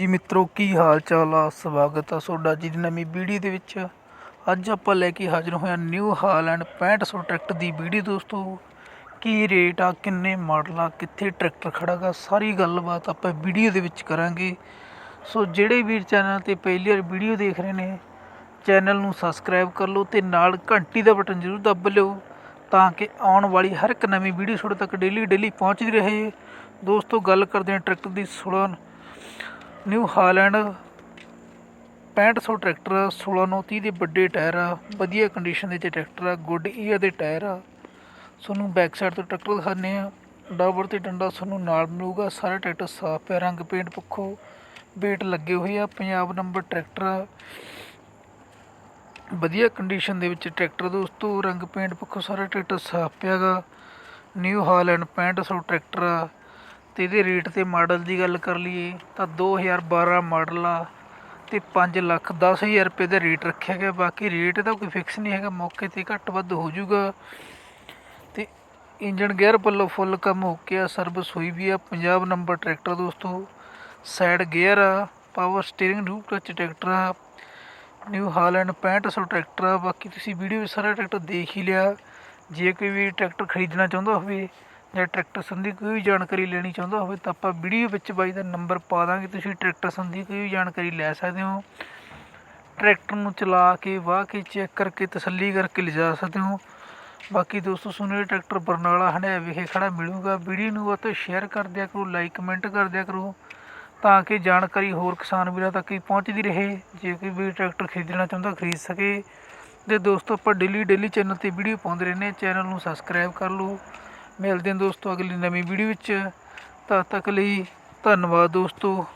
ਜੀ ਮਿੱਤਰੋ, ਕੀ ਹਾਲ ਚਾਲ ਆ? ਸਵਾਗਤ ਆ ਤੁਹਾਡਾ ਜੀ ਨਵੀਂ ਵੀਡੀਓ ਦੇ ਵਿੱਚ। ਅੱਜ ਆਪਾਂ ਲੈ ਕੇ ਹਾਜ਼ਰ ਹੋਏ ਹਾਂ ਨਿਊ ਹਾਲੈਂਡ 6500 ਟਰੈਕਟਰ ਦੀ ਵੀਡੀਓ ਦੋਸਤੋ। ਕੀ ਰੇਟ ਆ, ਕਿੰਨੇ ਮਾਡਲ ਆ, ਕਿੱਥੇ ਟਰੈਕਟਰ ਖੜਾਗਾ ਸਾਰੀ ਗੱਲਬਾਤ ਆਪਾਂ ਵੀਡੀਓ ਦੇ ਵਿੱਚ ਕਰਾਂਗੇ। ਸੋ ਜਿਹੜੇ ਵੀਰ ਚੈਨਲ ਤੇ ਪਹਿਲੀ ਵਾਰ ਵੀਡੀਓ ਦੇਖ ਰਹੇ ਨੇ, ਚੈਨਲ ਨੂੰ ਸਬਸਕ੍ਰਾਈਬ ਕਰ ਲਓ ਤੇ ਨਾਲ ਘੰਟੀ ਦਾ ਬਟਨ ਜ਼ਰੂਰ ਦੱਬ ਲਿਓ ਤਾਂ ਕਿ ਆਉਣ ਵਾਲੀ ਹਰ ਇੱਕ ਨਵੀਂ ਵੀਡੀਓ ਤੁਹਾਡੇ ਤੱਕ ਡੇਲੀ ਡੇਲੀ ਪਹੁੰਚਦੀ ਰਹੇ। ਦੋਸਤੋ, ਗੱਲ ਕਰਦੇ ਹਾਂ ਟਰੈਕਟਰ ਦੀ 16 ਨਿਊ ਹਾਲੈਂਡ। 6500 ਟਰੈਕਟਰ ਆ, 1630 ਦੇ ਵੱਡੇ ਟਾਇਰ ਆ ਵਧੀਆ ਕੰਡੀਸ਼ਨ ਦੇ ਚ ਟਰੈਕਟਰ ਆ ਗੁੱਡ ਈਅਰ ਦੇ ਟਾਇਰ। ਆ ਤੁਹਾਨੂੰ ਬੈਕ ਸਾਈਡ ਤੋਂ ਟਰੈਕਟਰ ਦਿਖਾਉਂਦੇ ਆ ਡਾਬਰ ਤੇ ਡੰਡਾ ਤੁਹਾਨੂੰ ਨਾਲ ਮਿਲੂਗਾ। ਸਾਰਾ ਟਰੈਕਟਰ ਸਾਫ਼ ਹੈ ਰੰਗ ਪੇਂਟ ਪੱਖੋਂ। ਵੇਟ ਲੱਗੇ ਹੋਏ ਆ ਪੰਜਾਬ ਨੰਬਰ ਟਰੈਕਟਰ। ਆ ਵਧੀਆ ਕੰਡੀਸ਼ਨ ਦੇ ਵਿੱਚ ਟਰੈਕਟਰ ਦੋਸਤੋ ਰੰਗ ਪੇਂਟ ਪੱਖੋਂ ਸਾਰਾ ਟਰੈਕਟਰ ਸਾਫ਼ ਪਿਆਗਾ ਨਿਊ ਹਾਲੈਂਡ 6500 ਟਰੈਕਟਰ। ਆ ਤੇ ਇਹਦੇ ਰੇਟ ਤੇ ਮਾਡਲ ਦੀ ਗੱਲ ਕਰ ਲਈਏ ਤਾਂ 2012 ਮਾਡਲ ਆ ਅਤੇ ਪੰਜ ਲੱਖ ਦਸ ਹਜ਼ਾਰ ਰੁਪਏ ਦਾ ਰੇਟ ਰੱਖਿਆ ਗਿਆ। ਬਾਕੀ ਰੇਟ ਦਾ ਕੋਈ ਫਿਕਸ ਨਹੀਂ ਹੈਗਾ, ਮੌਕੇ ਤੇ ਘੱਟ ਵੱਧ ਹੋ ਜੂਗਾ ਅਤੇ ਇੰਜਣ ਗੇਅਰ ਵੱਲੋਂ ਫੁੱਲ ਕੰਮ ਹੋ ਕੇ ਆ ਸਰਵਿਸ ਹੋਈ ਵੀ ਆ। ਪੰਜਾਬ ਨੰਬਰ ਟਰੈਕਟਰ ਦੋਸਤੋ ਸਾਈਡ ਗੇਅਰ ਆ ਪਾਵਰ ਸਟੀਅਰਿੰਗ ਰੂਪ ਟੱਚ ਟਰੈਕਟਰ ਆ ਨਿਊ ਹਾਲੈਂਡ 6500 ਟਰੈਕਟਰ ਆ। ਬਾਕੀ ਤੁਸੀਂ ਵੀਡੀਓ ਵਿੱਚ ਸਾਰਾ ਟਰੈਕਟਰ ਦੇਖ ਹੀ ਲਿਆ। ਜੇ ਕੋਈ ਵੀ ਟਰੈਕਟਰ ਖਰੀਦਣਾ ਚਾਹੁੰਦਾ ਹੋਵੇ ਜਾਂ ਟਰੈਕਟਰ ਸੰਬੰਧੀ ਕੋਈ ਵੀ ਜਾਣਕਾਰੀ ਲੈਣੀ ਚਾਹੁੰਦਾ ਹੋਵੇ ਤਾਂ ਆਪਾਂ ਵੀਡੀਓ ਵਿੱਚ ਬਾਈ ਦਾ ਨੰਬਰ ਪਾ ਦਾਂਗੇ। ਤੁਸੀਂ ਟਰੈਕਟਰ ਸੰਬੰਧੀ ਕੋਈ ਵੀ ਜਾਣਕਾਰੀ ਲੈ ਸਕਦੇ ਹੋ। ਟਰੈਕਟਰ ਨੂੰ ਚਲਾ ਕੇ, ਵਾਹ ਕੇ, ਚੈੱਕ ਕਰਕੇ, ਤਸੱਲੀ ਕਰਕੇ ਲਿਜਾ ਸਕਦੇ ਹੋ। ਬਾਕੀ ਦੋਸਤੋ ਸੁਣੇ ਟਰੈਕਟਰ ਬਰਨਾਲਾ ਹੰਡਿਆ ਵਿਖੇ ਖੜਾ ਮਿਲੂਗਾ। ਵੀਡੀਓ ਨੂੰ ਵੱਧ ਸ਼ੇਅਰ ਕਰ ਦਿਆ ਕਰੋ, ਲਾਈਕ, ਕਮੈਂਟ ਕਰ ਦਿਆ ਕਰੋ ਤਾਂ ਕਿ ਜਾਣਕਾਰੀ ਹੋਰ ਕਿਸਾਨ ਵੀਰਾਂ ਤੱਕ ਹੀ ਪਹੁੰਚਦੀ ਰਹੇ। ਜੇ ਕੋਈ ਵੀ ਟਰੈਕਟਰ ਖਰੀਦਣਾ ਚਾਹੁੰਦਾ ਖਰੀਦ ਸਕੇ। ਤੇ ਦੋਸਤੋ, ਆਪਾਂ ਡੇਲੀ ਡੇਲੀ ਚੈਨਲ ਤੇ ਵੀਡੀਓ ਪਾਉਂਦੇ ਰਹਿੰਦੇ ਹਾਂ। ਚੈਨਲ ਨੂੰ ਸਬਸਕ੍ਰਾਈਬ ਕਰ ਲਓ। ਮਿਲਦੇ ਹਾਂ ਦੋਸਤੋ ਅਗਲੀ ਨਵੀਂ ਵੀਡੀਓ ਵਿੱਚ। ਤਦ ਤੱਕ ਲਈ ਧੰਨਵਾਦ ਦੋਸਤੋ।